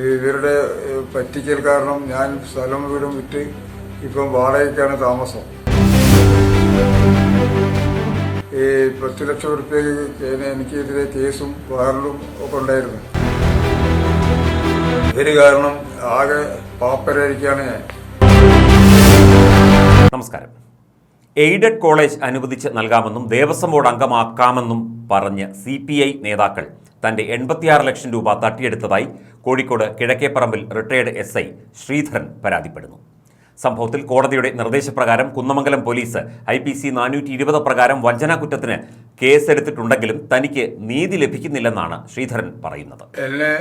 ഇവരുടെ പറ്റിക്കൽ കാരണം ഞാൻ സ്ഥലം വീടും വിറ്റ് ഇപ്പം വാടകയ്ക്കാണ് താമസം. ഈ പത്ത് ലക്ഷം റുപ്യക്ക് എനിക്കെതിരെ കേസും വാറലും ഒക്കെ ഉണ്ടായിരുന്നു. ഇവർ കാരണം ആകെ പാപ്പരായിരിക്കാണ് ഞാൻ. നമസ്കാരം. എയ്ഡഡ് കോളേജ് അനുവദിച്ച് നൽകാമെന്നും ദേവസ്വം ബോർഡ് അംഗമാക്കാമെന്നും പറഞ്ഞ് സി പി ഐ നേതാക്കൾ തന്റെ എൺപത്തിയാറ് ലക്ഷം രൂപ തട്ടിയെടുത്തതായി Kozhikode Kizhakkeparambil retired S I Sreedharan പരാതിപ്പെടുന്നു. സംഭവത്തിൽ കോടതിയുടെ നിർദ്ദേശപ്രകാരം Kunnamangalam police I P C നാനൂറ്റി ഇരുപത് പ്രകാരം വഞ്ചനാ കുറ്റത്തിന് കേസെടുത്തിട്ടുണ്ടെങ്കിലും തനിക്ക് നീതി ലഭിക്കുന്നില്ലെന്നാണ് ശ്രീധരൻ പറയുന്നത്. എന്നെ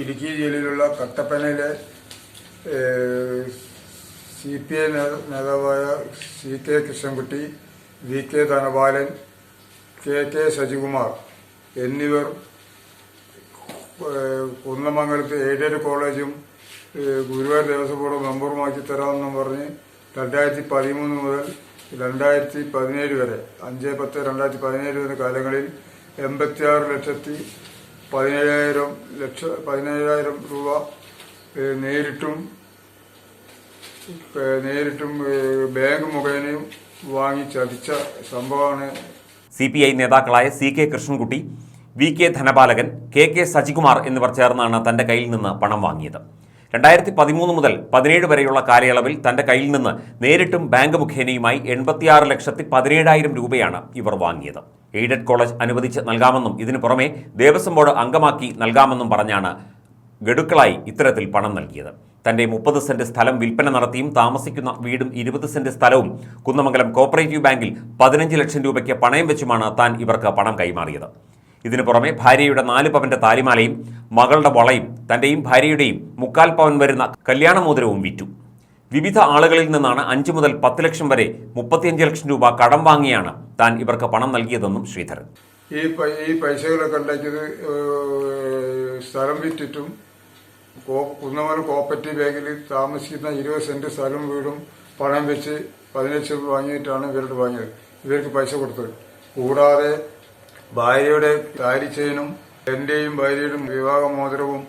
ഇടുക്കി ജില്ലയിലുള്ള കട്ടപ്പനയിലെ സി പി ഐ നേതാവായ C K Krishnankutty V K Dhanapalan K. K. Sasikumar എന്നിവർ കുന്നമംഗലത്ത് എയ്ഡഡ് കോളേജും ഗുരുവായൂർ ദേവസ്വം ബോർഡ് മെമ്പറുമാക്കി തരാമെന്നും പറഞ്ഞ് രണ്ടായിരത്തി പതിമൂന്ന് മുതൽ രണ്ടായിരത്തി പതിനേഴ് വരെ അഞ്ച് പത്ത് രണ്ടായിരത്തി പതിനേഴ് വരെ കാലങ്ങളിൽ എൺപത്തിയാറ് ലക്ഷത്തി പതിനേഴായിരം ലക്ഷ പതിനേഴായിരം രൂപ നേരിട്ടും നേരിട്ടും ബാങ്ക് മുഖേനയും വാങ്ങി ചതിച്ച സംഭവമാണ് സി പി ഐ നേതാക്കളായ C K Krishnankutty V K Dhanapalakan K K Sajikumar എന്നിവർ ചേർന്നാണ് തന്റെ കയ്യിൽ നിന്ന് പണം വാങ്ങിയത്. രണ്ടായിരത്തി പതിമൂന്ന് മുതൽ പതിനേഴ് വരെയുള്ള കാലയളവിൽ തന്റെ കയ്യിൽ നിന്ന് നേരിട്ടും ബാങ്ക് മുഖേനയുമായി എൺപത്തിയാറ് ലക്ഷത്തി പതിനേഴായിരം രൂപയാണ് ഇവർ വാങ്ങിയത്. എയ്ഡഡ് കോളേജ് അനുവദിച്ച് നൽകാമെന്നും ഇതിനു പുറമെ ദേവസ്വം ബോർഡ് അംഗമാക്കി നൽകാമെന്നും പറഞ്ഞാണ് ഗഡുക്കളായി ഇത്തരത്തിൽ പണം നൽകിയത്. തന്റെ മുപ്പത് സെന്റ് സ്ഥലം വിൽപ്പന നടത്തിയും താമസിക്കുന്ന വീടും ഇരുപത് സെന്റ് സ്ഥലവും കുന്നമംഗലം കോപ്പറേറ്റീവ് ബാങ്കിൽ പതിനഞ്ച് ലക്ഷം രൂപയ്ക്ക് പണയം വെച്ചുമാണ് താൻ ഇവർക്ക് പണം കൈമാറിയത്. ഇതിനു പുറമെ ഭാര്യയുടെ നാല് പവന്റെ താലിമാലയും മകളുടെ വളയും തന്റെയും ഭാര്യയുടെയും മുക്കാൽ പവൻ വരുന്ന കല്യാണമോതിരവും വിറ്റു. വിവിധ ആളുകളിൽ നിന്നാണ് അഞ്ചു മുതൽ പത്ത് ലക്ഷം വരെ മുപ്പത്തിയഞ്ച് ലക്ഷം രൂപ കടം വാങ്ങിയാണ് താൻ ഇവർക്ക് പണം നൽകിയതെന്നും ശ്രീധരൻ. ഈ പൈസകളൊക്കെ ഉണ്ടാക്കിയത് സ്ഥലം വിറ്റിട്ടും കുന്നമല കോപ്പറേറ്റീവ് ബാങ്കിൽ താമസിക്കുന്ന ഇരുപത് സെന്റ് സ്ഥലവും വീടും പണം വെച്ച് പതിനഞ്ച് രൂപ വാങ്ങിയിട്ടാണ് ഇവരുടെ വാങ്ങിയത്. ഇവർക്ക് പൈസ കൊടുത്തത് കൂടാതെ ഭാര്യയുടെ ചെയിനും എന്റെയും ഭാര്യയുടെയും വിവാഹ മോതിരവും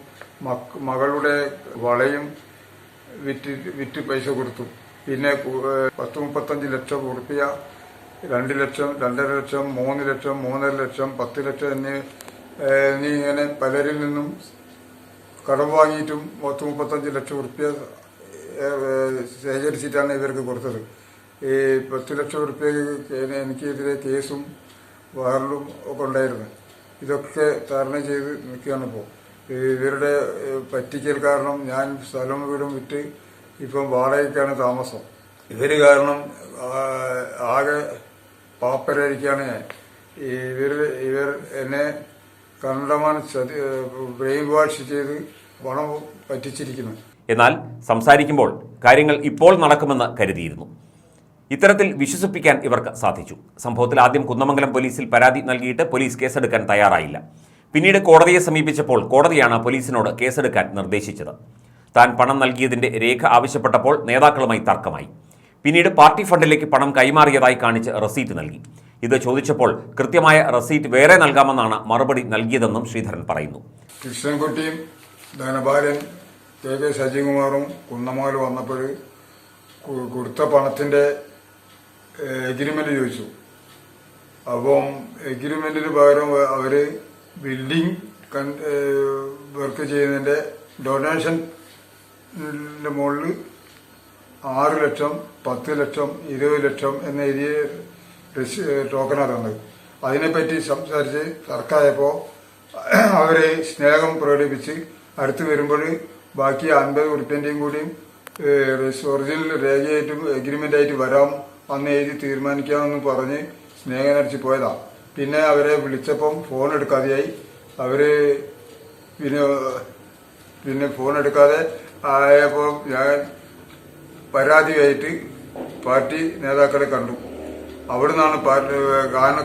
മകളുടെ വളയും വിറ്റ് വിറ്റ് പൈസ കൊടുത്തു. പിന്നെ പത്ത് മുപ്പത്തഞ്ച് ലക്ഷം ഉറുപ്പിയ രണ്ട് ലക്ഷം രണ്ടര ലക്ഷം മൂന്ന് ലക്ഷം മൂന്നര ലക്ഷം പത്ത് ലക്ഷം എന്നീ എന്നീ ഇങ്ങനെ പലരിൽ നിന്നും കടം വാങ്ങിയിട്ടും പത്ത് മുപ്പത്തഞ്ച് ലക്ഷം ഉറുപ്പ്യ ശേഖരിച്ചിട്ടാണ് ഇവർക്ക് കൊടുത്തത്. ഈ പത്ത് ലക്ഷം ഉറുപ്പ്യ എനിക്കെതിരെ കേസും വാറലും ഒക്കെ ഉണ്ടായിരുന്നു ഇതൊക്കെ തരണം ചെയ്ത് നിൽക്കുകയാണ് ഇപ്പോൾ ഇവരുടെ പറ്റിക്കൽ കാരണം ഞാൻ സ്ഥലം വീടും വിറ്റ് ഇപ്പം വാടകയ്ക്കാണ് താമസം. ഇവർ കാരണം ആകെ പാപ്പരായിരിക്കുകയാണ് ഞാൻ. ഇവർ ഇവർ എന്നെ ചതി ബ്രെയിൻ വാഷ് ചെയ്ത് പണം പറ്റിച്ചിരിക്കുന്നു. എന്നാൽ സംസാരിക്കുമ്പോൾ കാര്യങ്ങൾ ഇപ്പോൾ നടക്കുമെന്ന് കരുതിയിരുന്നു. ഇത്തരത്തിൽ വിശ്വസിപ്പിക്കാൻ ഇവർക്ക് സാധിച്ചു. സംഭവത്തിൽ ആദ്യം കുന്നമംഗലം പോലീസിൽ പരാതി നൽകിയിട്ട് പോലീസ് കേസെടുക്കാൻ തയ്യാറായില്ല. പിന്നീട് കോടതിയെ സമീപിച്ചപ്പോൾ കോടതിയാണ് പോലീസിനോട് കേസെടുക്കാൻ നിർദ്ദേശിച്ചത്. താൻ പണം നൽകിയതിന്റെ രേഖ ആവശ്യപ്പെട്ടപ്പോൾ നേതാക്കളുമായി തർക്കമായി. പിന്നീട് പാർട്ടി ഫണ്ടിലേക്ക് പണം കൈമാറിയതായി കാണിച്ച് റസീറ്റ് നൽകി. ഇത് ചോദിച്ചപ്പോൾ കൃത്യമായ റസീറ്റ് വേറെ നൽകാമെന്നാണ് മറുപടി നൽകിയതെന്നും ശ്രീധരൻ പറയുന്നു. കൃഷ്ണൻകുട്ടിയും ധനബാലൻ കെ കെ സജികുമാറും കുന്നമാൽ വന്നപ്പോൾ കൊടുത്ത പണത്തിന്റെ എഗ്രിമെന്റ് ചോദിച്ചു. അപ്പം എഗ്രിമെന്റിന് പകരം അവർ ബിൽഡിംഗ് വർക്ക് ചെയ്യുന്നതിന്റെ ഡൊണേഷൻ മുകളിൽ ആറ് ലക്ഷം പത്ത് ലക്ഷം ഇരുപത് ലക്ഷം എന്ന എഴുതിയ ടോക്കണാണ് തന്നത് അതിനെപ്പറ്റി സംസാരിച്ച് തർക്കമായപ്പോൾ അവരെ സ്നേഹം പ്രകടിപ്പിച്ച് അടുത്ത് വരുമ്പോൾ ബാക്കി അൻപത് ഉറുപ്പ്യന്റെയും കൂടിയും ഒറിജിനൽ രേഖയായിട്ടും എഗ്രിമെന്റ് ആയിട്ട് വരാം അന്ന് എഴുതി തീരുമാനിക്കാമെന്ന് പറഞ്ഞ് സ്നേഹം നടിച്ച് പോയതാ. പിന്നെ അവരെ വിളിച്ചപ്പം ഫോൺ എടുക്കാതെയായി. അവർ പിന്നെ പിന്നെ ഫോൺ എടുക്കാതെ ആയപ്പോൾ ഞാൻ പരാതിയായിട്ട് പാർട്ടി നേതാക്കളെ കണ്ടു. അവിടുന്നാണ്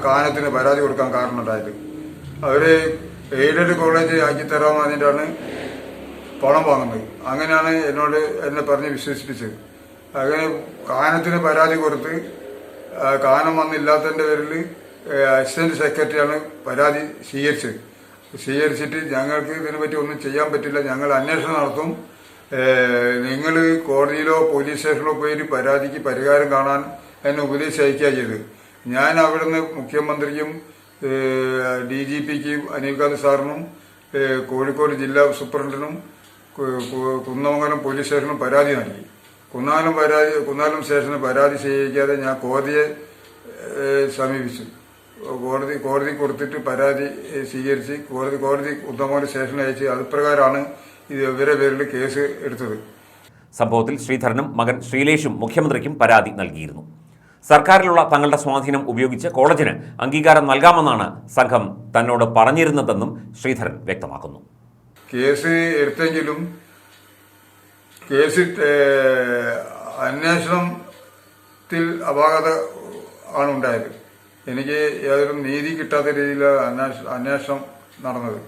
കാനത്തിന് പരാതി കൊടുക്കാൻ കാരണം ഉണ്ടായത്. അവർ എയ്ഡഡ് കോളേജ് ആക്കി തരാമെന്ന് പറഞ്ഞിട്ടാണ് പണം വാങ്ങുന്നത്. അങ്ങനെയാണ് എന്നോട് എന്നെ പറഞ്ഞ് വിശ്വസിപ്പിച്ചത്. അങ്ങനെ കാനത്തിന് പരാതി കൊടുത്ത് കാനം വന്നില്ലാത്തതിന്റെ പേരിൽ അസിസ്റ്റന്റ് സെക്രട്ടറിയാണ് പരാതി സ്വീകരിച്ചത്. സ്വീകരിച്ചിട്ട് ഞങ്ങൾക്ക് ഇതിനെപ്പറ്റി ഒന്നും ചെയ്യാൻ പറ്റില്ല. ഞങ്ങൾ അന്വേഷണം നടത്തും. നിങ്ങൾ കോടതിയിലോ പോലീസ് സ്റ്റേഷനിലോ പോയി പരാതിക്ക് പരിഹാരം കാണാൻ എന്നെ ഉപദേശിക്കുക ചെയ്ത് ഞാൻ അവിടുന്ന് മുഖ്യമന്ത്രിക്കും ഡി ജി പിക്കും അനിൽകാന്ത് സാറിനും കോഴിക്കോട് ജില്ലാ സൂപ്രണ്ടിനും കുന്നമംഗലം പോലീസ് സ്റ്റേഷനും പരാതി നൽകി. കുന്നാലം പരാതി കുന്നാലം സ്റ്റേഷന് പരാതി സ്വീകരിക്കാതെ ഞാൻ കോടതിയെ സമീപിച്ചു. കോടതി കോടതി കൊടുത്തിട്ട് പരാതി സ്വീകരിച്ച് കോടതി കോടതി കുന്നമംഗലം സ്റ്റേഷനിൽ അയച്ച് അത് പ്രകാരമാണ് ഇത് ഇവരെ പേരിൽ കേസ് എടുത്തത്. സംഭവത്തിൽ ശ്രീധരനും മകൻ ശ്രീലേഷും മുഖ്യമന്ത്രിക്കും പരാതി നൽകിയിരുന്നു. സർക്കാരിലുള്ള തങ്ങളുടെ സ്വാധീനം ഉപയോഗിച്ച് കോളേജിന് അംഗീകാരം നൽകാമെന്നാണ് സംഘം തന്നോട് പറഞ്ഞിരുന്നതെന്നും ശ്രീധരൻ വ്യക്തമാക്കുന്നു. കേസ് എടുത്തെങ്കിലും കേസ് അന്വേഷണത്തിൽ അപാകത ആണ് ഉണ്ടായത്. എനിക്ക് യാതൊരു നീതി കിട്ടാത്ത രീതിയിലാണ് അന്വേഷ- അന്വേഷണം നടന്നത്.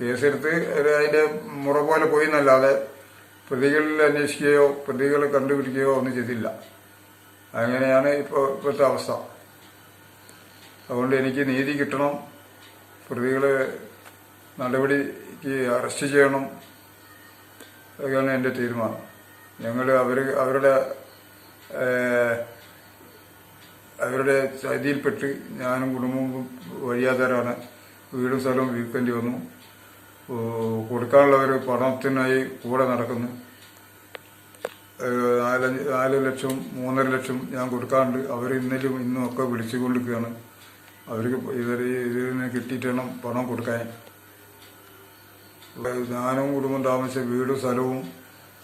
കേസെടുത്ത് ഒരു അതിന്റെ മുറ പോലെ പോയി എന്നല്ലാതെ പ്രതികളിൽ അന്വേഷിക്കുകയോ പ്രതികളെ കണ്ടുപിടിക്കുകയോ ഒന്നും ചെയ്തില്ല. അങ്ങനെയാണ് ഇപ്പോൾ ഇപ്പോഴത്തെ അവസ്ഥ. അതുകൊണ്ട് എനിക്ക് നീതി കിട്ടണം. പ്രതികളെ നടപടിക്ക് അറസ്റ്റ് ചെയ്യണം. അതൊക്കെയാണ് എന്റെ തീരുമാനം. ഞങ്ങൾ അവർ അവരുടെ അവരുടെ ചതിയിൽപ്പെട്ട് ഞാനും കുടുംബവും വഴിയാധാരാണ് വീടും സ്ഥലവും വിൽക്കേണ്ടി വന്നു. കൊടുക്കാനുള്ളവർ പഠനത്തിനായി കൂടെ നടക്കുന്നു. നാല് ലക്ഷം മൂന്നര ലക്ഷം ഞാൻ കൊടുക്കാറുണ്ട്. അവർ ഇന്നലും ഇന്നും ഒക്കെ വിളിച്ചു വിളിച്ചുകൊണ്ടിരിക്കുകയാണ്. അവർക്ക് ഇവർ ഇതിൽ നിന്ന് കിട്ടിയിട്ട് വേണം പണം കൊടുക്കാൻ. ഞാനും കുടുംബം താമസിച്ച വീടും സ്ഥലവും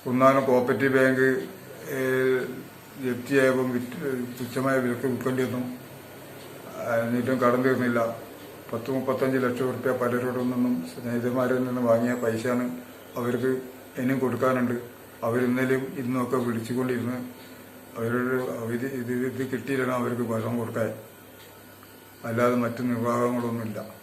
കുന്നാനം കോപ്പറേറ്റീവ് ബാങ്ക് ജപ്തിയായപ്പം തുച്ഛമായ വിലക്ക് വിൽക്കേണ്ടി വന്നു. എന്നിട്ടും കടം തീർന്നില്ല. പത്ത് മുപ്പത്തഞ്ച് ലക്ഷം റുപ്യ പലരോടും നിന്നും സ്നേഹിതന്മാരിൽ നിന്നും വാങ്ങിയ പൈസയാണ് അവർക്ക് ഇനിയും കൊടുക്കാനുണ്ട്. അവരിന്നലെയും ഇന്നുമൊക്കെ വിളിച്ചുകൊണ്ടിരുന്ന് അവരോട് ഇത് ഇത് ഇത് കിട്ടിയില്ല അവർക്ക് ഭക്ഷണം കൊടുക്കാൻ. അല്ലാതെ മറ്റു നിർവാഹങ്ങളൊന്നുമില്ല